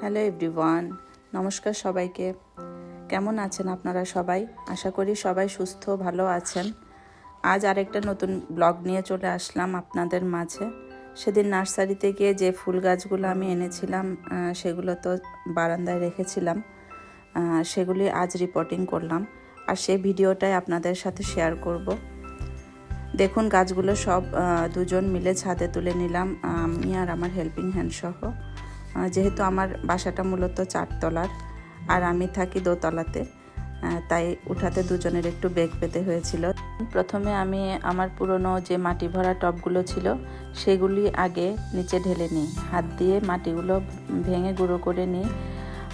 Hello everyone নমস্কার সবাইকে। কেমন আছেন আপনারা সবাই? আশা করি সবাই সুস্থ ভালো আছেন। আজ আরেকটা নতুন ব্লগ নিয়ে চলে আসলাম আপনাদের মাঝে। সেদিন নার্সারিতে গিয়ে যে ফুল গাছগুলো আমি এনেছিলাম সেগুলো তো বারান্দায় রেখেছিলাম। সেগুলি আজ রিপোর্টিং করলাম। আর সেই ভিডিওটাই আপনাদের সাথে শেয়ার করব। দেখুন গাছগুলো সব দুজন মিলে ছাদে তুলে নিলাম আমি আর আমার হেল্পিং হ্যান্ড সহ। আহ, যেহেতু আমার বাসাটা মূলত চারতলার আর আমি থাকি দোতলাতে তাই উঠাতে দুজনের একটু বেগ পেতে হয়েছিল। প্রথমে আমি আমার পুরনো যে মাটি ভরা টবগুলো ছিল, সেগুলি আগে নিচে ঢেলে নিই। হাত দিয়ে মাটিগুলো ভেঙে গুঁড়ো করে নিই।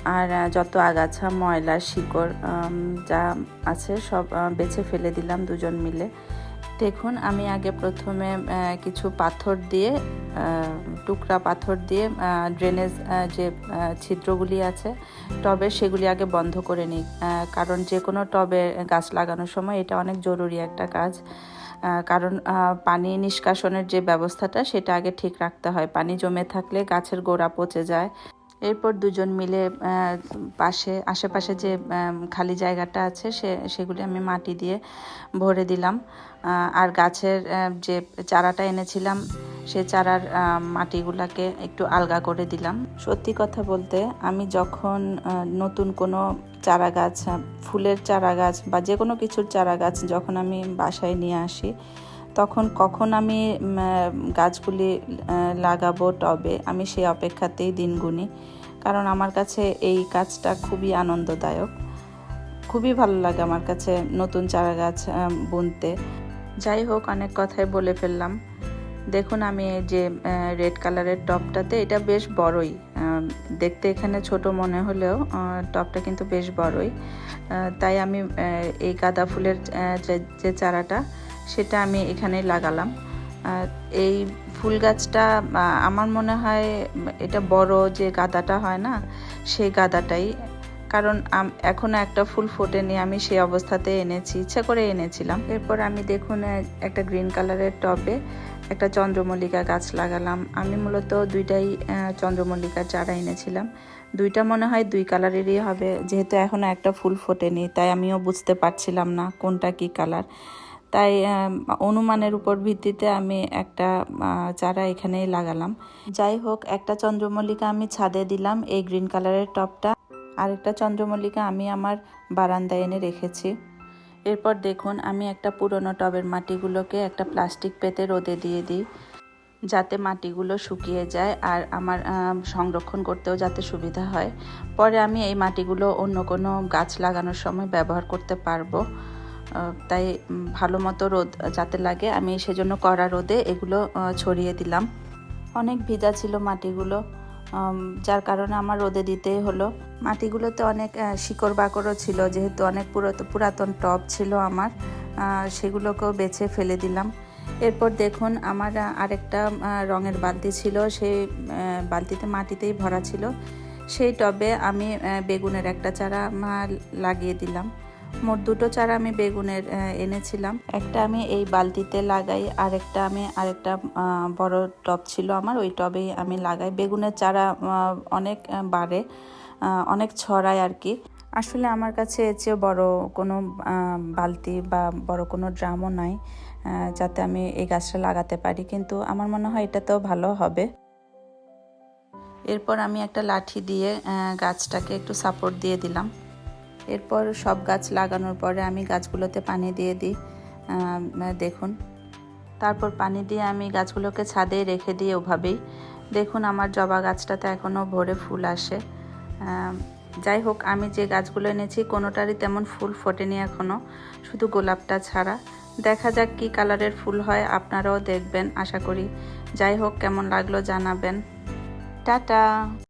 আর যত আগাছা, ময়লা, শিকড় যা আছে সব বেছে ফেলে দিলাম দুজন মিলে। দেখুন, আমি আগে প্রথমে কিছু পাথর দিয়ে টুকরা পাথর দিয়ে ড্রেনেজ যে ছিদ্রগুলি আছে, টবে সেগুলি আগে বন্ধ করে নিই। কারণ যে কোনো টবে গাছ লাগানোর সময় এটা অনেক জরুরি একটা কাজ। কারণ পানি নিষ্কাশনের যে ব্যবস্থাটা, সেটা আগে ঠিক রাখতে হয়। পানি জমে থাকলে গাছের গোড়া পচে যায়। এরপর দুজন মিলে পাশে, আশেপাশে যে খালি জায়গাটা আছে, সে, সেগুলি আমি মাটি দিয়ে ভরে দিলাম। আর গাছের যে চারাটা এনেছিলাম, সে চারার মাটিগুলাকে একটু আলগা করে দিলাম। সত্যি কথা বলতে, আমি যখন নতুন কোনো চারা গাছ ফুলের চারা গাছ বা যে কোনো কিছুর চারা গাছ যখন আমি বাসায় নিয়ে আসি তখন কখন আমি গাছগুলি লাগাবো টবে, আমি সেই অপেক্ষাতেই দিন গুনি। কারণ আমার কাছে এই কাজটা খুবই আনন্দদায়ক। খুবই ভালো লাগে আমার কাছে নতুন চারা গাছ বুনতে। যাই হোক, অনেক কথাই বলে ফেললাম। দেখুন, আমি যে রেড কালারের টপটাতে এটা বেশ বড়ই। দেখতে এখানে ছোট মনে হলেও টপটা কিন্তু বেশ বড়ই। তাই আমি এই গাঁদা ফুলের যে চারাটা সেটা আমি এখানে লাগালাম। এই ফুল গাছটা আমার মনে হয় এটা বড় যে গাঁদাটা হয় না, সেই গাঁদাটাই। কারণ আম- এখনও একটা ফুল ফোটেনি, আমি সেই অবস্থাতে এনেছি, ইচ্ছা করে এনেছিলাম। এরপর আমি দেখুন একটা গ্রিন কালারের টবে একটা চন্দ্রমল্লিকা গাছ লাগালাম। আমি মূলত দুইটাই চন্দ্রমল্লিকার চারা এনেছিলাম। দুইটা মনে হয় দুই কালারেরই হবে, যেহেতু এখনও একটা ফুল ফোটেনি, তাই আমিও বুঝতে পারছিলাম না কোনটা কি কালার। তাই অনুমানের উপর ভিত্তিতে আমি একটা চারা এখানেই লাগালাম। যাই হোক, একটা চন্দ্রমল্লিকা আমি ছাদে দিলাম, এই গ্রিন কালারের টপটা। আরেকটা চন্দ্রমল্লিকা আমি আমার বারান্দায় এনে রেখেছি। এরপর দেখুন, আমি একটা পুরনো টবের মাটিগুলোকে একটা প্লাস্টিক পেতে রোদে দিয়ে দিই, যাতে মাটিগুলো শুকিয়ে যায় আর আমার সংরক্ষণ করতেও যাতে সুবিধা হয়। পরে আমি এই মাটিগুলো অন্য কোনো গাছ লাগানোর সময় ব্যবহার করতে পারব। তাই ভালো মতো রোদ যাতে লাগে, আমি সেজন্য কড়া রোদে এগুলো ছড়িয়ে দিলাম। অনেক ভিজা ছিল মাটিগুলো যার কারণে আমার রোদে দিতেই হলো। মাটিগুলোতে অনেক শিকড় বাকড়ও ছিল, যেহেতু অনেক পুরাতন পুরাতন টব ছিল আমার সেগুলোকেও বেছে ফেলে দিলাম। এরপর দেখুন, আমার আরেকটা রঙের বালতি ছিল সেই বালতিতে মাটিতেই ভরা ছিল। সেই টবে আমি বেগুনের একটা চারা লাগিয়ে দিলাম। মোট দুটো চারা আমি বেগুনের এনেছিলাম। একটা আমি এই বালতিতে লাগাই, আরেকটা আমি, আরেকটা বড় টব ছিল আমার, ওই টবেই আমি লাগাই। বেগুনের চারা অনেক বাড়ে অনেক ছড়ায় আর কি। আসলে আমার কাছে এর চেয়ে বড় কোনো বালতি বা বড় কোনো ড্রামও নাই যাতে আমি এই গাছটা লাগাতে পারি। কিন্তু আমার মনে হয় এটাতেও ভালো হবে। এরপর আমি একটা লাঠি দিয়ে গাছটাকে একটু সাপোর্ট দিয়ে দিলাম। এরপর সব গাছ লাগানোর পরে আমি গাছগুলোতে পানি দিয়ে দিই। দেখুন। তারপর পানি দিয়ে আমি গাছগুলোকে ছাদে রেখে দিই ওভাবেই। দেখুন, আমার জবা গাছটাতে এখনও ভরে ফুল আসে। যাই হোক, আমি যে গাছগুলো এনেছি, কোনোটারই তেমন ফুল ফোটেনি এখনও শুধু গোলাপটা ছাড়া। দেখা যাক কি কালারের ফুল হয়, আপনারাও দেখবেন, আশা করি। যাই হোক, কেমন লাগল জানাবেন। টাটা!